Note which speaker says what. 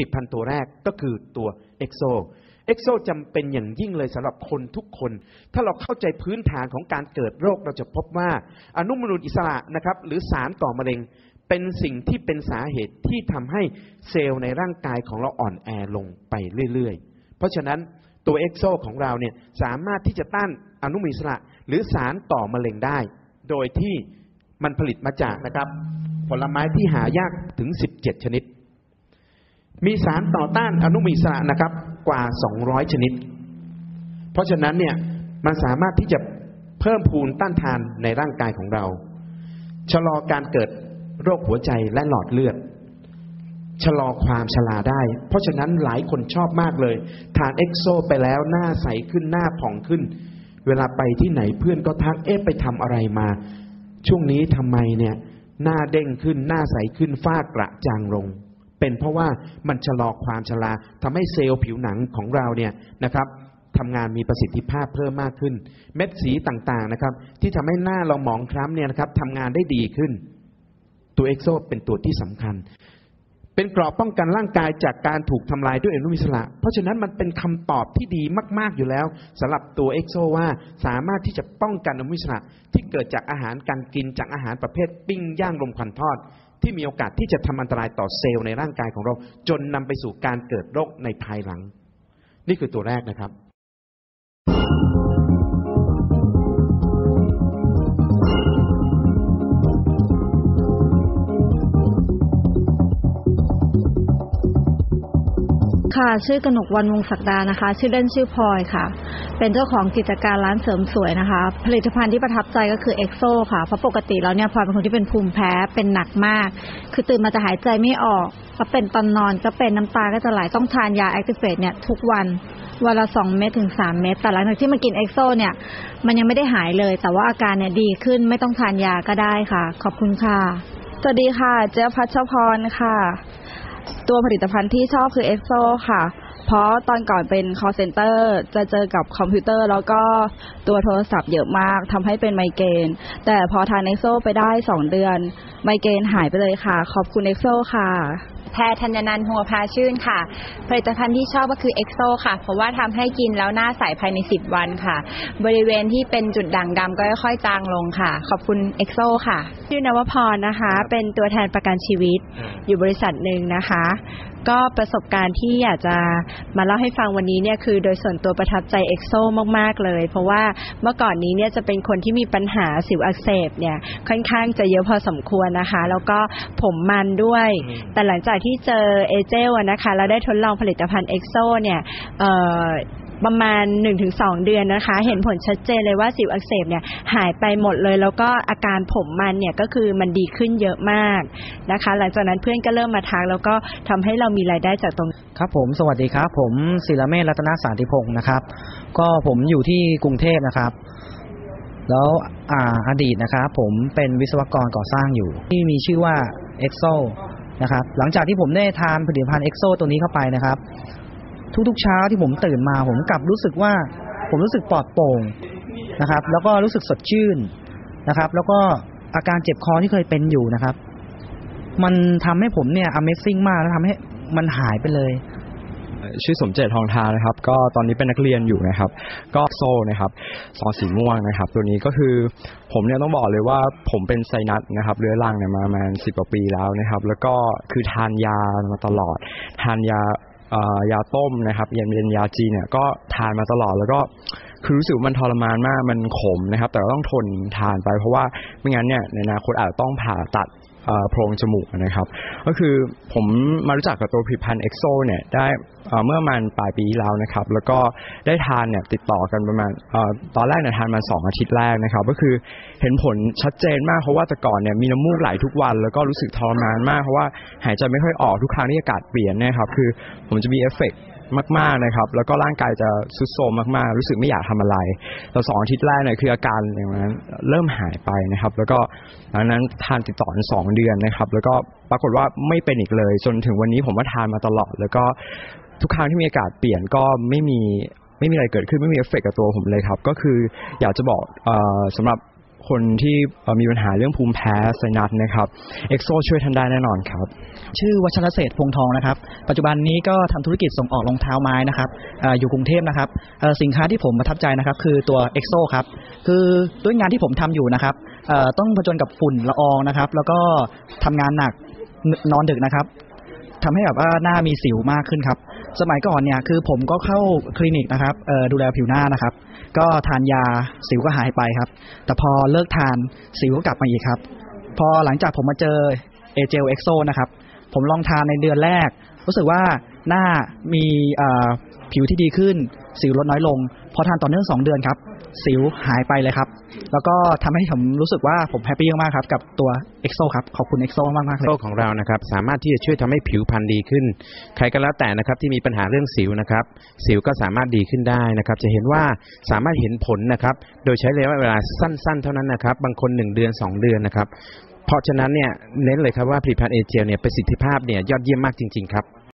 Speaker 1: ลิตภัณฑ์ตัวแรกก็คือตัวเอ็กโซเอ็กโซจำเป็นอย่างยิ่งเลยสำหรับคนทุกคน ถ้าเราเข้าใจพื้นฐานของการเกิดโรคเราจะพบว่า อนุมูลอิสระนะครับ หรือสารก่อมะเร็งเป็นสิ่งที่เป็นสาเหตุที่ทำให้เซลล์ในร่างกายของเราอ่อนแอลงไปเรื่อยๆ เพราะฉะนั้นตัวเอ็กโซของเราเนี่ยสามารถที่จะต้านอนุมูลอิสระ หรือสารก่อมะเร็งได้ โดยที่มันผลิตมาจากนะครับ ผลไม้ที่หายากถึง 17 ชนิด มีสารต่อต้านอนุมูลอิสระนะครับ กว่า 200 ชนิด เพราะฉะนั้นเนี่ยมันสามารถที่จะเพิ่มพูนต้านทานในร่างกายของเรา ชะลอการเกิดโรคหัวใจและหลอดเลือด ชะลอความชราได้ เพราะฉะนั้นหลายคนชอบมากเลย ทานเอ็กโซไปแล้วหน้าใสขึ้นหน้าผ่องขึ้น เวลาไปที่ไหนเพื่อนก็ทักเอ๊ะไปทำอะไรมา ช่วงนี้ทำไมเนี่ย หน้าเด้งขึ้นหน้าใสขึ้นฝ้ากระจางลง เป็นเพราะว่ามันชะลอความชราทำให้เซลล์ผิวหนังของเราเนี่ยนะครับทำงานมีประสิทธิภาพเพิ่มมากขึ้น เม็ดสีต่างๆนะครับ ที่ทำให้หน้าเราหมองคล้ำเนี่ยนะครับทำงานได้ดีขึ้น ตัวเอ็กโซเป็นตัวที่สำคัญ เป็นเกราะป้องกันร่างกายจากการถูกทำลายด้วยอนุมูลอิสระ เพราะฉะนั้นมันเป็นคำตอบที่ดีมากๆอยู่แล้วสำหรับตัวเอ็กโซว่าสามารถที่จะป้องกันอนุมูลอิสระที่เกิดจากอาหารการกินจากอาหารประเภทปิ้งย่างลมควันทอด ที่มีโอกาสที่จะทำอันตรายต่อเซลล์ในร่างกายของเรา จนนำไปสู่การเกิดโรคในภายหลัง นี่คือตัวแรกนะครับ
Speaker 2: ค่ะ ชื่อกนกวันวงศักดานะคะ ชื่อเล่นชื่อพลอยค่ะ เป็นเจ้าของกิจการร้านเสริมสวยนะคะ ผลิตภัณฑ์ที่ประทับใจก็คือเอ็กโซค่ะเพราะปกติแล้วเนี่ยพลอยเป็นคนที่เป็นภูมิแพ้เป็นหนักมาก คือตื่นมาจะหายใจไม่ออกก็เป็นตอนนอนก็เป็นน้ำตาก็จะไหลต้องทานยาแอคทีเฟตเนี่ยทุกวันวันละสองเม็ดถึงสามเม็ดแต่หลังจากที่มากินเอ็กโซเนี่ยมันยังไม่ได้หายเลย แต่ว่าอาการเนี่ยดีขึ้นไม่ต้องทานยาก็ได้ค่ะ ขอบคุณค่ะ
Speaker 3: สวัสดีค่ะ เจ๊พัชพรค่ะ ตัวผลิตภัณฑ์ที่ชอบคือเอ็กโซค่ะ เพราะตอนก่อนเป็น call center จะเจอกับคอมพิวเตอร์ แล้วก็ตัวโทรศัพท์เยอะมากทำให้เป็นไมเกรนแต่พอทานเอ็กโซไปได้สองเดือน ไมเกรนหายไปเลยค่ะ ขอบคุณเอ็กโซค่ะ
Speaker 4: แพรธัญนันท์หัวพาชื่นค่ะ ผลิตภัณฑ์ที่ชอบก็คือเอ็กโซค่ะ เพราะว่าทำให้กินแล้วหน้าใสภายใน 10 วันค่ะ บริเวณที่เป็นจุดด่างดำก็ค่อยๆจางลงค่ะ ขอบคุณเอ็กโซค่ะ
Speaker 5: ชื่อนวพรนะคะ เป็นตัวแทนประกันชีวิตอยู่บริษัทหนึ่งนะคะก็ประสบการณ์ที่อยากจะมาเล่าให้ฟังวันนี้เนี่ยคือโดยส่วนตัวประทับใจเอ็กโซมากๆเลย เพราะว่าเมื่อก่อนนี้เนี่ยจะเป็นคนที่มีปัญหาสิวอักเสบเนี่ยค่อนข้างจะเยอะพอสมควรนะคะ แล้วก็ผมมันด้วย แต่หลังจากที่เจอเอเจลนะคะแล้วได้ทดลองผลิตภัณฑ์เอ็กโซเนี่ย ประมาณ 1-2 เดือนนะคะ เห็นผลชัดเจนเลยว่าสิวอักเสบเนี่ยหายไปหมดเลย แล้วก็อาการผมมันเนี่ยก็คือมันดีขึ้นเยอะมากนะคะ หลังจากนั้นเพื่อนก็เริ่มมาทักแล้วก็ทำให้เรามีรายได้จากตรง
Speaker 6: ครับผมสวัสดีครับ ผมศิลเมธรัตนสารติพงศ์นะครับ ก็ผมอยู่ที่กรุงเทพนะครับ แล้วอ่าอดีตนะครับผมเป็นวิศวกรก่อสร้างอยู่ ที่มีชื่อว่า EXO นะครับหลังจากที่ผมได้ทานผลิตภัณฑ์ EXO ตัวนี้เข้าไปนะครับ ทุกๆเช้าที่ผมตื่นมา ผมกลับรู้สึกว่าผมรู้สึกปลอดโปร่งนะครับ แล้วก็รู้สึกสดชื่นนะครับ แล้วก็อาการเจ็บคอที่เคยเป็นอยู่นะครับ มันทำให้ผมเนี่ย Amazing มากแล้วทำให้มันหายไปเลย
Speaker 7: ชื่อสมเจตทองทานะครับ ก็ตอนนี้เป็นนักเรียนอยู่นะครับ ก็โซ่นะครับซอสีม่วงนะครับ ตัวนี้ก็คือผมเนี่ยต้องบอกเลยว่าผมเป็นไซนัสนะครับเรื้อรังเนี่ยมาประมาณสิบกว่าปีแล้วนะครับ แล้วก็คือทานยามาตลอด ทานยา ยาต้มนะครับเย็นเป็นยาจีนเนี่ยก็ทานมาตลอดแล้วก็คือรู้สึกมันทรมานมากมันขมนะครับ แต่ก็ต้องทนทานไปเพราะว่าไม่งั้นเนี่ยในอนาคตอาจจะต้องผ่าตัด โพรงจมูกนะครับ ก็คือผมมารู้จักกับตัวผลิตภัณฑ์เอ็กโซเนี่ยได้เมื่อมันปลายปีที่แล้วนะครับ แล้วก็ได้ทานเนี่ยติดต่อกันประมาณตอนแรกเนี่ยทานมาสองอาทิตย์แรกนะครับ ก็คือเห็นผลชัดเจนมากเพราะว่าแต่ก่อนเนี่ยมีน้ำมูกไหลทุกวัน แล้วก็รู้สึกทรมานมากเพราะว่าหายใจไม่ค่อยออกทุกครั้งที่อากาศเปลี่ยนนะครับ คือผมจะมีเอฟเฟกต์ มากๆนะครับ แล้วก็ร่างกายจะสุดโทรมมากๆ รู้สึกไม่อยากทำอะไรแต่สองอาทิตย์แรกเนี่ยคืออาการอย่างนั้นเริ่มหายไปนะครับ แล้วก็หลังนั้นทานติดต่อสองเดือนนะครับ แล้วก็ปรากฏว่าไม่เป็นอีกเลย จนถึงวันนี้ผมว่าทานมาตลอด แล้วก็ทุกครั้งที่มีอากาศเปลี่ยนก็ไม่มีไม่มีอะไรเกิดขึ้นไม่มีเอฟเฟกต์กับตัวผมเลยครับ ก็คืออยากจะบอกออสำหรับ คนที่มีปัญหาเรื่องภูมิแพ้ไซนัสนะครับเอ็กโซช่วยทันได้แน่นอนครับ
Speaker 6: ชื่อวัชรเศษพงทองนะครับ ปัจจุบันนี้ก็ทำธุรกิจส่งออกรองเท้าไม้นะครับออยู่กรุงเทพนะครับสินค้าที่ผมประทับใจนะครับ คือตัว EXO ครับ คือด้วยงานที่ผมทำอยู่นะครับต้องผจญกับฝุ่นละอองนะครับ แล้วก็ทำงานหนักนนอนดึกนะครับทำให้แบบว่าหน้ามีสิวมากขึ้นครับ สมัยก่อนเนี่ยคือผมก็เข้าคลินิกนะครับดูแลผิวหน้านะครับ ก็ทานยาสิวก็หายไปครับ แต่พอเลิกทานสิวก็กลับมาอีกครับ พอหลังจากผมมาเจอเอเจลเอ็กโซนะครับ ผมลองทานในเดือนแรก รู้สึกว่าหน้ามีผิวที่ดีขึ้น สิวลดน้อยลง พอทานต่อเนื่องสองเดือนครับ สิวหายไปเลยครับ แล้วก็ทำให้ผมรู้สึกว่าผมแฮปปี้มากๆครับ กับตัวเอ็กโซครับ ขอบคุณเอ็กโซมากๆเลย
Speaker 1: โซของเรานะครับ สามารถที่จะช่วยทำให้ผิวพรรณดีขึ้น ใครก็แล้วแต่นะครับที่มีปัญหาเรื่องสิวนะครับ สิวก็สามารถดีขึ้นได้นะครับ จะเห็นว่าสามารถเห็นผลนะครับ โดยใช้ระยะเวลาสั้น ๆ เท่านั้นนะครับ บางคน1เดือน2เดือนนะครับ เพราะฉะนั้นเนี่ยเน้นเลยครับว่าผลิตภัณฑ์เอเจลเนี่ยประสิทธิภาพเนี่ยยอดเยี่ยมมากจริง ๆ ครับ